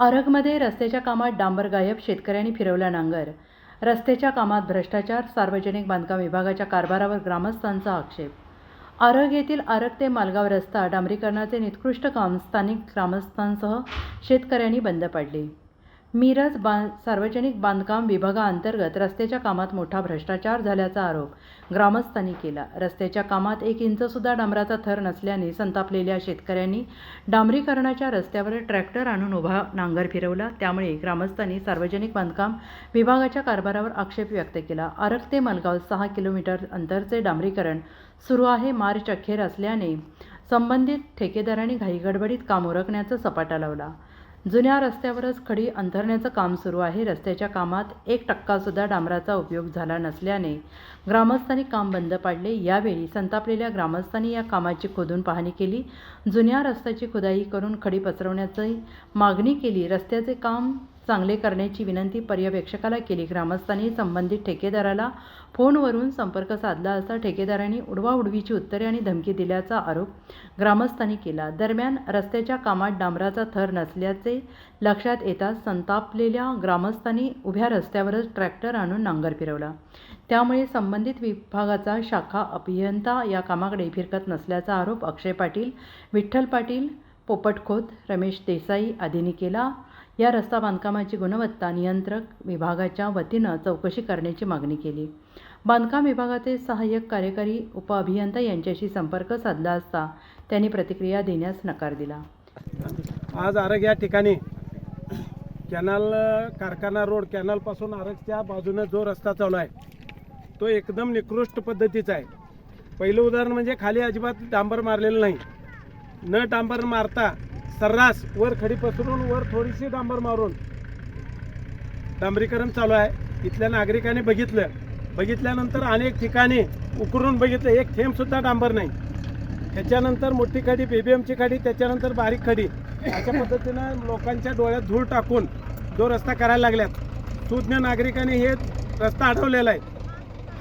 आरगमध्ये रस्त्याच्या कामात डांबर गायब शेतकऱ्यांनी फिरवला नांगर. रस्त्याच्या कामात भ्रष्टाचार सार्वजनिक बांधकाम विभागाच्या कारभारावर ग्रामस्थांचा आक्षेप. आरग येथील आरग ते मालगाव रस्ता डांबरीकरणाचे निकृष्ट काम स्थानिक ग्रामस्थांसह शेतकऱ्यांनी बंद पाडले. मिरज बा सार्वजनिक बांधकाम विभागाअंतर्गत रस्त्याच्या कामात मोठा भ्रष्टाचार झाल्याचा आरोप ग्रामस्थांनी केला. रस्त्याच्या कामात एक इंचसुद्धा डांबराचा थर नसल्याने संतापलेल्या शेतकऱ्यांनी डांबरीकरणाच्या रस्त्यावर ट्रॅक्टर आणून उभा नांगर फिरवला. त्यामुळे ग्रामस्थांनी सार्वजनिक बांधकाम विभागाच्या कारभारावर आक्षेप व्यक्त केला. आरग ते मलगाव सहा किलोमीटर अंतरचे डांबरीकरण सुरू आहे. मार्च अखेर असल्याने संबंधित ठेकेदारांनी घाईगडबडीत काम उरकण्याचा सपाटा लावला. जुन्या रस्त्यावरच खडी अंथरण्याचं काम सुरू आहे. रस्त्याच्या कामात एक टक्कासुद्धा डांबराचा उपयोग झाला नसल्याने ग्रामस्थांनी काम बंद पाडले. यावेळी संतापलेल्या ग्रामस्थांनी या कामाची खोदून पाहणी केली. जुन्या रस्त्याची खुदाई करून खडी पसरवण्याची मागणी केली. रस्त्याचे काम चांगले करण्याची विनंती पर्यवेक्षकाला केली. ग्रामस्थांनी संबंधित ठेकेदाराला फोनवरून संपर्क साधला असता ठेकेदारांनी उडवाउडवीची उत्तरे आणि धमकी दिल्याचा आरोप ग्रामस्थांनी केला. दरम्यान रस्त्याच्या कामात डांबराचा थर नसल्याचे लक्षात येताच संतापलेल्या ग्रामस्थांनी उभ्या रस्त्यावरच ट्रॅक्टर आणून नांगर फिरवला. त्यामुळे संबंधित विभागाचा शाखा अभियंता या कामाकडे फिरकत नसल्याचा आरोप अक्षय पाटील विठ्ठल पाटील पोपटखोत रमेश देसाई आदींनी केला. या रस्ता बांधकामाची गुणवत्ता नियंत्रक विभागाच्या वतीनं चौकशी करण्याची मागणी केली. बांधकाम विभागाचे सहाय्यक कार्यकारी उपअभियंता यांच्याशी संपर्क साधला असता त्यांनी प्रतिक्रिया देण्यास नकार दिला. आज आरग या ठिकाणी कॅनल कारखाना रोड कॅनलपासून आरगच्या बाजूने जो रस्ता चालू आहे तो एकदम निकृष्ट पद्धतीचा आहे. पहिलं उदाहरण म्हणजे खाली अजिबात डांबर मारलेलं नाही. न डांबर मारता सर्रास वर खडी पसरून वर थोडीशी डांबर मारून. डांबरीकरण चालू आहे. इथल्या नागरिकांनी बघितलं. बघितल्यानंतर अनेक ठिकाणी उकरून बघितलं. एक थेंबसुद्धा डांबर नाही. त्याच्यानंतर मोठी खडी बीबीएमची खडी त्याच्यानंतर बारीक खडी. अशा पद्धतीनं लोकांच्या डोळ्यात धूळ टाकून जो रस्ता करायला लागल्यात. सुज्ञ नागरिकांनी हे रस्ता अडवलेला आहे.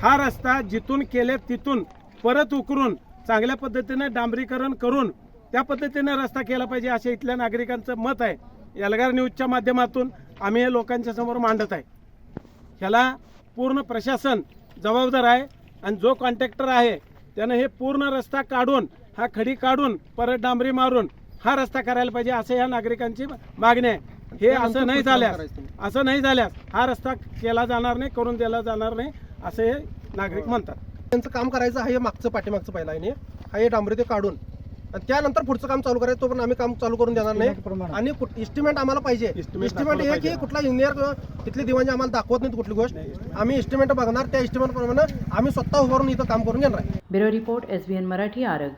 हा रस्ता जिथून केले तिथून परत उकरून चांगल्या पद्धतीने डांबरीकरण करून त्या पद्धतीने रस्ता केला पाहिजे असे इथल्या नागरिकांचं मत आहे. एल्गार न्यूजच्या माध्यमातून आम्ही हे लोकांच्या समोर मांडत आहे. ह्याला पूर्ण प्रशासन जबाबदार आहे आणि जो कॉन्ट्रॅक्टर आहे त्यानं हे पूर्ण रस्ता काढून हा खडी काढून परत डांबरी मारून हा रस्ता करायला पाहिजे असं या नागरिकांची मागणी आहे. हे असं नाही झाल्यास असं नाही झाल्यास हा रस्ता केला जाणार नाही करून दिला जाणार नाही असं हे नागरिक म्हणतात. त्यांचं काम करायचं आहे हे मागचं पाठीमागचं पहिला आहे. हा हे डांबरी ते काढून त्यानंतर पुढचं काम चालू करायचं तो पण आम्ही काम चालू करून देणार नाही. आणि इस्टिमेट आम्हाला पाहिजे. इस्टिमेट हे की. कुठला इंजिनियर तिथली दिवाणी आम्हाला दाखवत नाही कुठली गोष्ट. आम्ही इस्टिमेट बघणार त्या इस्टिमेट प्रमाणे आम्ही स्वतः उभारून इथं काम करून घेणार आहे. Bureau report S Marathi Arag.